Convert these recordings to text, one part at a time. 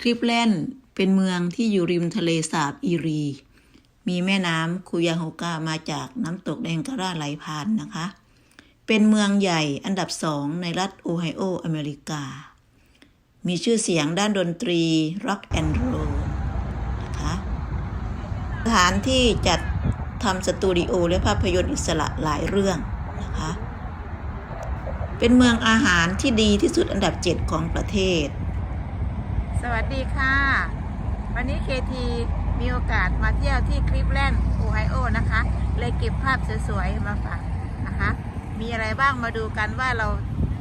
คลิปแลนด์เป็นเมืองที่อยู่ริมทะเลสาบอีรี มีแม่น้ำคูยาโฮกามาจากน้ำตกแดงการาไหลผ่านนะคะ เป็นเมืองใหญ่อันดับสองในรัฐโอไฮโออเมริกา มีชื่อเสียงด้านดนตรีร็อกแอนด์โรลนะคะสถานที่จัดทำสตูดิโอและภาพยนตร์อิสระหลายเรื่องนะคะ เป็นเมืองอาหารที่ดีที่สุดอันดับ 7 ของประเทศ สวัสดีค่ะ วันนี้เคทีมีโอกาสมาเที่ยวที่คลิฟแลนด์โอไฮโอนะคะ เลยเก็บภาพสวยๆมาฝากนะคะ มีอะไรบ้างมาดูกันว่าเรา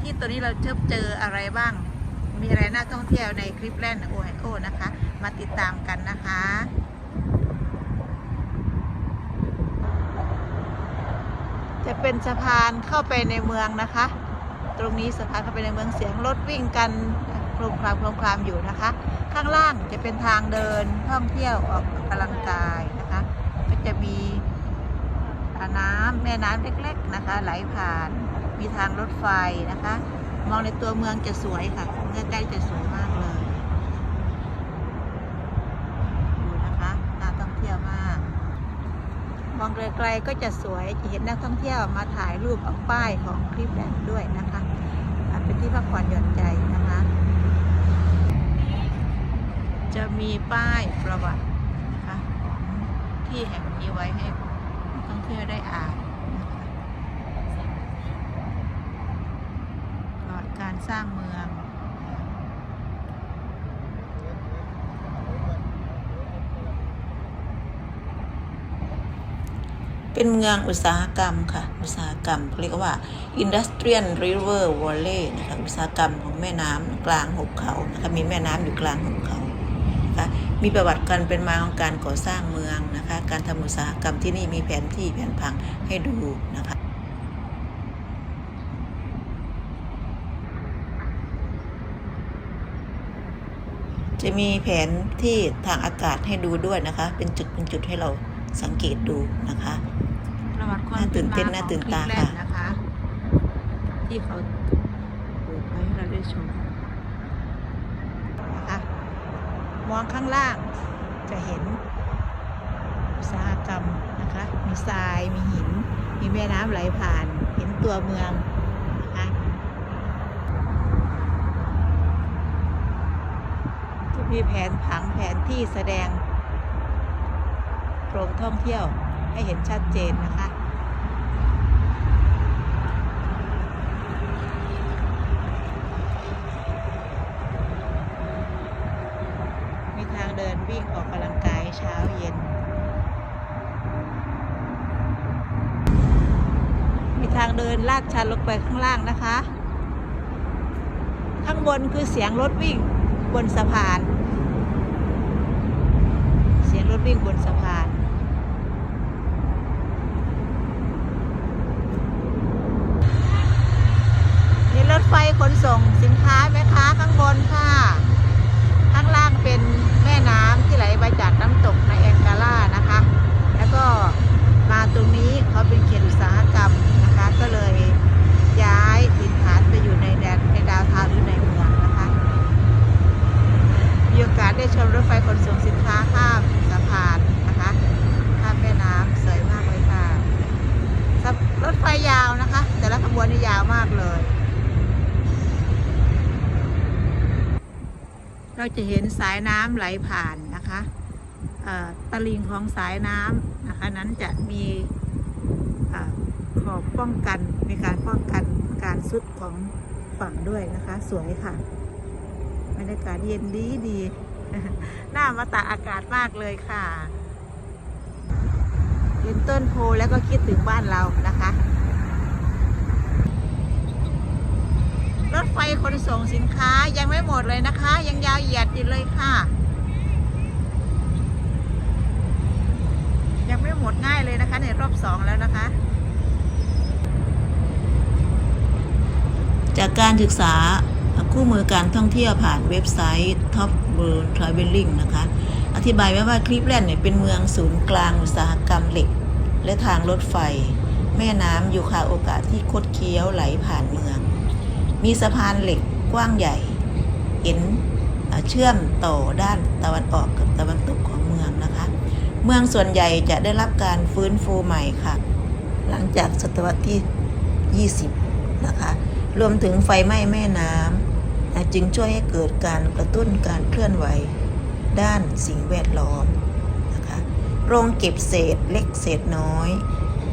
ที่ตัวนี้เราเจอเจออะไรบ้าง มีอะไรน่าท่องเที่ยวในคลิฟแลนด์โอไฮโอนะคะ มาติดตามกันนะคะจะเป็นสะพานเข้าไปในเมืองนะคะ ตรงนี้สะพานเข้าไปในเมืองเสียงรถวิ่งกัน ครมคลามโครมคลามอยู่นะคะ ข้างล่างจะเป็นทางเดินท่องเที่ยวออกกำลังกายนะคะก็จะมีน้ำแม่น้ำเล็ก ๆนะคะ ไหลผ่านมีทางรถไฟนะคะ มองในตัวเมืองจะสวยค่ะใกล้ๆจะสวยมากเลยดูนะคะน่าท่องเที่ยวมาก มองไกลๆก็จะสวยจะเห็นนักท่องเที่ยวมาถ่ายรูปเอาป้ายของคลิปแลนด์ด้วยนะคะเป็นที่พักผ่อนหย่อนใจนะคะ จะมีป้ายประวัตินะคะของที่แห่งนี้ไว้ให้นักท่องเที่ยวได้อ่านนะคะประวัติการสร้างเมืองเป็นเมืองอุตสาหกรรมค่ะ อุตสาหกรรมเขาเรียกว่า Industrial River Valley นะคะอุตสาหกรรมของแม่น้ำกลางหุบเขานะคะมีแม่น้ำอยู่กลางหุบเขา มีประวัติการเป็นมาของการก่อสร้างเมืองนะคะ การทำอุตสาหกรรมที่นี่มีแผนที่แผนผังให้ดูนะคะจะมีแผนที่ทางอากาศให้ดูด้วยนะคะ เป็นจุดเป็นจุดให้เราสังเกตดูนะคะประวัติความน่าตื่นเต้นป็มน่าตื่นของตาคลิปแลนด์ค่ะนะคะที่เขาเปิดไว้ให้เราได้ชมนะคะ มองข้างล่างจะเห็นอุตสาหกรรมนะคะ มีทราย มีหิน มีแม่น้ำไหลผ่าน เห็นตัวเมืองนะคะมีแผนผังแผนที่แสดงโครงท่องเที่ยวให้เห็นชัดเจนนะคะ มีทางเดินวิ่งออกกำลังกายเช้าเย็น มีทาง เดินลาดชันลงไปข้างล่างนะคะ ข้างบนคือเสียงรถวิ่งบนสะพาน เสียงรถวิ่งบนสะพานมีรถไฟขนส่งสินค้าไหมคะข้างบนค่ะ ข้างล่างเป็นแม่น้ำที่ไหลมาจากน้ำตกในแองการ่านะคะ แล้วก็มาตรงนี้เขาเป็นเขตอุตสาหกรรมนะคะ ก็เลยย้ายถิ่นฐานไปอยู่ในแดนในดาวเทาวน์หรือในเมืองนะคะ มีโอกาสได้ชมรถไฟขนส่งสินค้าข้ามสะพานนะคะข้ามแม่น้ำสวยมากเลยค่ะสับรถไฟยาวนะคะ แต่ละขบวนนี่ยาวมากเลย เรา จะเห็นสายน้ำไหลผ่านนะคะเอ่อตลิ่งของสายน้ำนะคะนั้นจะมีอขอบป้องกันมีการป้องกันการซุดของฝั่งด้วยนะคะ สวยค่ะบรรยากาศเย็นดีดีหน่ามาตาอากาศมากเลยค่ะ เห็นต้นโพแล้วก็คิดถึงบ้านเรานะคะ รถไฟขนส่งสินค้ายังไม่หมดเลยนะคะ ยังยาวเหยียดอยู่เลยค่ะ ยังไม่หมดง่ายเลยนะคะ ในรอบสองแล้วนะคะ จากการศึกษาคู่มือการท่องเที่ยวผ่านเว็บไซต์ Top World Traveling นะคะ อธิบายไว้ว่าคลิปแลนด์เนี่ยเป็นเมืองศูนย์กลางอุตสาหกรรมเหล็ก และทางรถไฟ แม่น้ำยูคาโอกาที่คดเคี้ยวไหลผ่านเมือง มีสะพานเหล็กกว้างใหญ่ เห็นเชื่อมต่อด้านตะวันออกกับตะวันตกของเมืองนะคะ เมืองส่วนใหญ่จะได้รับการฟื้นฟูใหม่ค่ะ หลังจากศตวรรษที่ 20 นะคะ รวมถึงไฟไหม้แม่น้ำจึงช่วยให้เกิดการกระตุ้นการเคลื่อนไหวด้านสิ่งแวดล้อมนะคะโรงเก็บเศษเล็กเศษน้อย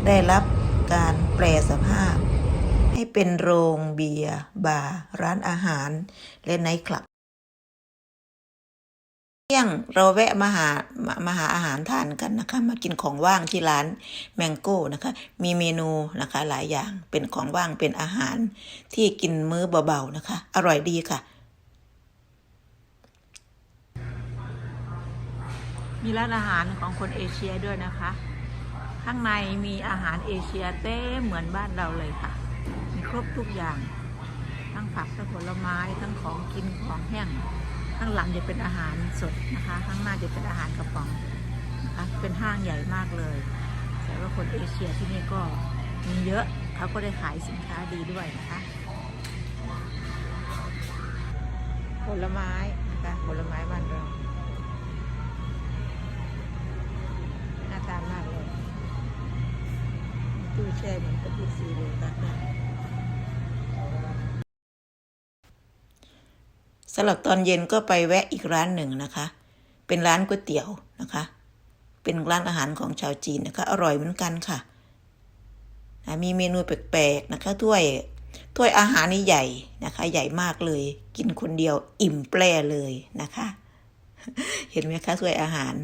ได้รับการแปลสภาพ เป็นโรงเบียร์บาร์ร้านอาหาร และไนท์คลับเที่ยงเราแวะมาหามามาหาอาหารทานกันนะคะ มากินของว่างที่ร้านแมงโก้นะคะ มีเมนูนะคะหลายอย่างเป็นของว่างเป็นอาหารที่กินมื้อเบาๆนะคะ อร่อยดีค่ะ มีร้านอาหารของคนเอเชียด้วยนะคะ ข้างในมีอาหารเอเชียเต้เหมือนบ้านเราเลยค่ะ มีครบทุกอย่าง ทั้งผักทั้งผลไม้ทั้งของกินของแห้ง ข้างหลังจะเป็นอาหารสดนะคะ ข้างหน้าจะเป็นอาหารกระป๋องนะคะเป็นห้างใหญ่มากเลยแต่ว่าคนเอเชียที่นี่ก็มีเยอะเขาก็ได้ขายสินค้าดีด้วยนะคะผลไม้นะคะผลไม้บ้านเรา แช่เหมือนกับที่ซีเลยค่ะสำหรับตอนเย็นก็ไปแวะอีกร้านหนึ่งนะคะ เป็นร้านก๋วยเตี๋ยวนะคะ เป็นร้านอาหารของชาวจีนนะคะ อร่อยเหมือนกันค่ะอะมีเมนูแปลกๆนะคะ ถ้วย ถ้วยอาหารนี่ใหญ่นะคะ ใหญ่มากเลย กินคนเดียวอิ่มแปร่เลยนะคะ เห็นไหมคะถ้วยอาหาร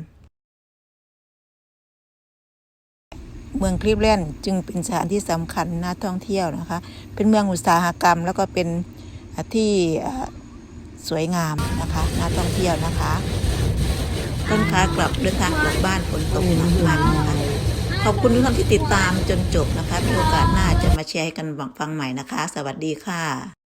เมืองคลีฟแลนด์จึงเป็นสถานที่สำคัญน่าท่องเที่ยวนะคะ เป็นเมืองอุตสาหกรรม แล้วก็เป็นที่สวยงามนะคะน่าท่องเที่ยวนะคะต้นค้ากลับเดินทางกลับบ้านฝนตกหนักมากนะคะขอบคุณทุกท่านที่ติดตามจนจบนะคะมีโอกาสหน้าจะมาแชร์ให้กันฟังใหม่นะคะ สวัสดีค่ะ